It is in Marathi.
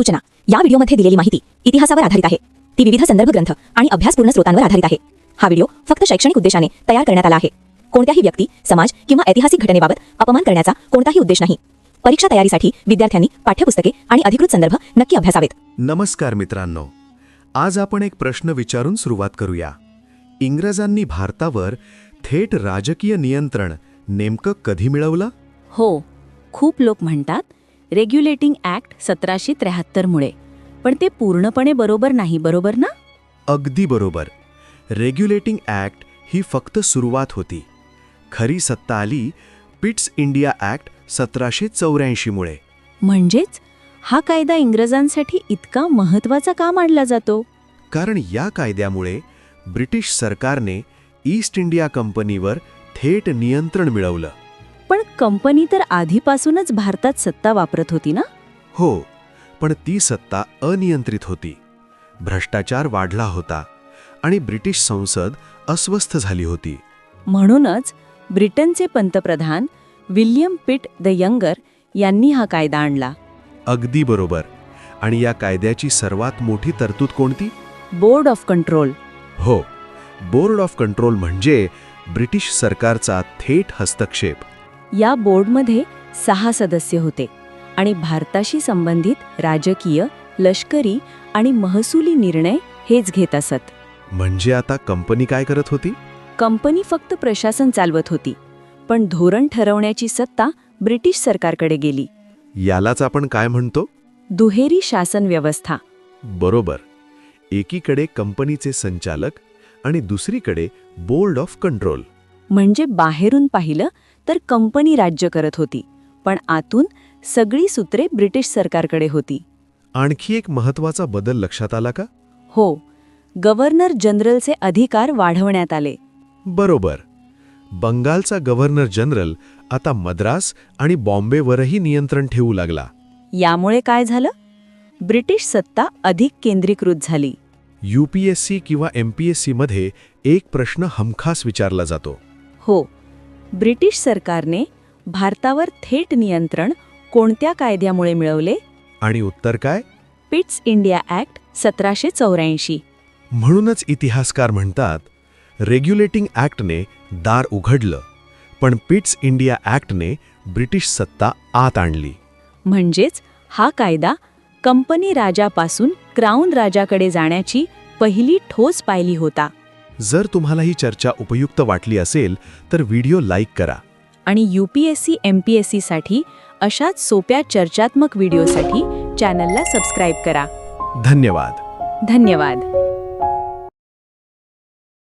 सूचना. या व्हिडिओमध्ये दिलेली माहिती इतिहासावर आधारित आहे. ती विविध संदर्भ ग्रंथ आणि अभ्यासपूर्ण स्रोतांवर आधारित आहे. हा व्हिडिओ फक्त शैक्षणिक उद्देशाने तयार करण्यात आला आहे. कोणत्याही व्यक्ती समाज किंवा ऐतिहासिक घटनेबाबत अपमान करण्याचा कोणताही उद्देश नाही. परीक्षा तयारीसाठी विद्यार्थ्यांनी पाठ्यपुस्तके आणि अधिकृत संदर्भ नक्की अभ्यासावेत. नमस्कार मित्रांनो. आज आपण एक प्रश्न विचारून सुरुवात करूया. इंग्रजांनी भारतावर थेट राजकीय नियंत्रण नेमकं कधी मिळवलं? हो. खूप लोक म्हणतात रेग्युलेटिंग ॲक्ट सतराशे त्र्याहत्तरमुळे पण ते पूर्णपणे बरोबर नाही बरोबर ना? अगदी बरोबर. रेग्युलेटिंग ॲक्ट ही फक्त सुरुवात होती. खरी सत्ता आली पिट्स इंडिया ॲक्ट सतराशे चौऱ्याऐंशीमुळे म्हणजेच हा कायदा इंग्रजांसाठी इतका महत्त्वाचा का मानला जातो? कारण या कायद्यामुळे ब्रिटिश सरकारने ईस्ट इंडिया कंपनीवर थेट नियंत्रण मिळवलं. कंपनी तर आधीपासूनच भारतात सत्ता वापरत होती ना? हो पण ती सत्ता अनियंत्रित होती. भ्रष्टाचार वाढला होता आणि ब्रिटिश संसद अस्वस्थ झाली होती. म्हणूनच ब्रिटनचे पंतप्रधान विल्यम पिट द यंगर यांनी हा कायदा आणला. अगदी बरोबर. आणि या कायद्याची सर्वात मोठी तरतूद कोणती? Board of control. हो बोर्ड ऑफ कंट्रोल म्हणजे ब्रिटिश सरकारचा थेट हस्तक्षेप. या बोर्डमध्ये सहा सदस्य होते आणि भारताशी संबंधित राजकीय लष्करी आणि महसुली निर्णय हेच घेत असत. म्हणजे आता कंपनी काय करत होती? कंपनी फक्त प्रशासन चालवत होती पण धोरण ठरवण्याची सत्ता ब्रिटिश सरकारकडे गेली. यालाच आपण काय म्हणतो? दुहेरी शासन व्यवस्था. बरोबर. एकीकडे कंपनीचे संचालक आणि दुसरीकडे बोर्ड ऑफ कंट्रोल. म्हणजे बाहेरून पाहिलं तर कंपनी राज्य करत होती. पण आतून सगळी सूत्रे ब्रिटिश सरकारकडे होती. आणखी एक महत्त्वाचा बदल लक्षात आला का? हो. गव्हर्नर जनरलचे अधिकार वाढवण्यात आले. बरोबर. बंगालचा गव्हर्नर जनरल आता मद्रास आणि बॉम्बेवरही नियंत्रण ठेवू लागला. यामुळे काय झालं? ब्रिटिश सत्ता अधिक केंद्रीकृत झाली. यूपीएससी किंवा एमपीएससी मध्ये एक प्रश्न हमखास विचारला जातो. हो. ब्रिटिश सरकारने भारतावर थेट नियंत्रण कोणत्या कायद्यामुळे मिळवले? आणि उत्तर काय? पिट्स इंडिया ॲक्ट सतराशे चौऱ्याऐंशी. म्हणूनच इतिहासकार म्हणतात रेग्युलेटिंग ॲक्टने दार उघडलं पण पिट्स इंडिया ॲक्टने ब्रिटिश सत्ता आत आणली. म्हणजेच हा कायदा कंपनी राजापासून क्राऊन राजाकडे जाण्याची पहिली ठोस पायली होता. जर तुम्हाला ही चर्चा उपयुक्त वाटली असेल तर व्हिडिओ लाईक करा. आणि यूपीएससी एमपीएससीसाठी अशाच सोप्या चर्चात्मक व्हिडिओसाठी चॅनलला सबस्क्राईब करा. धन्यवाद. धन्यवाद.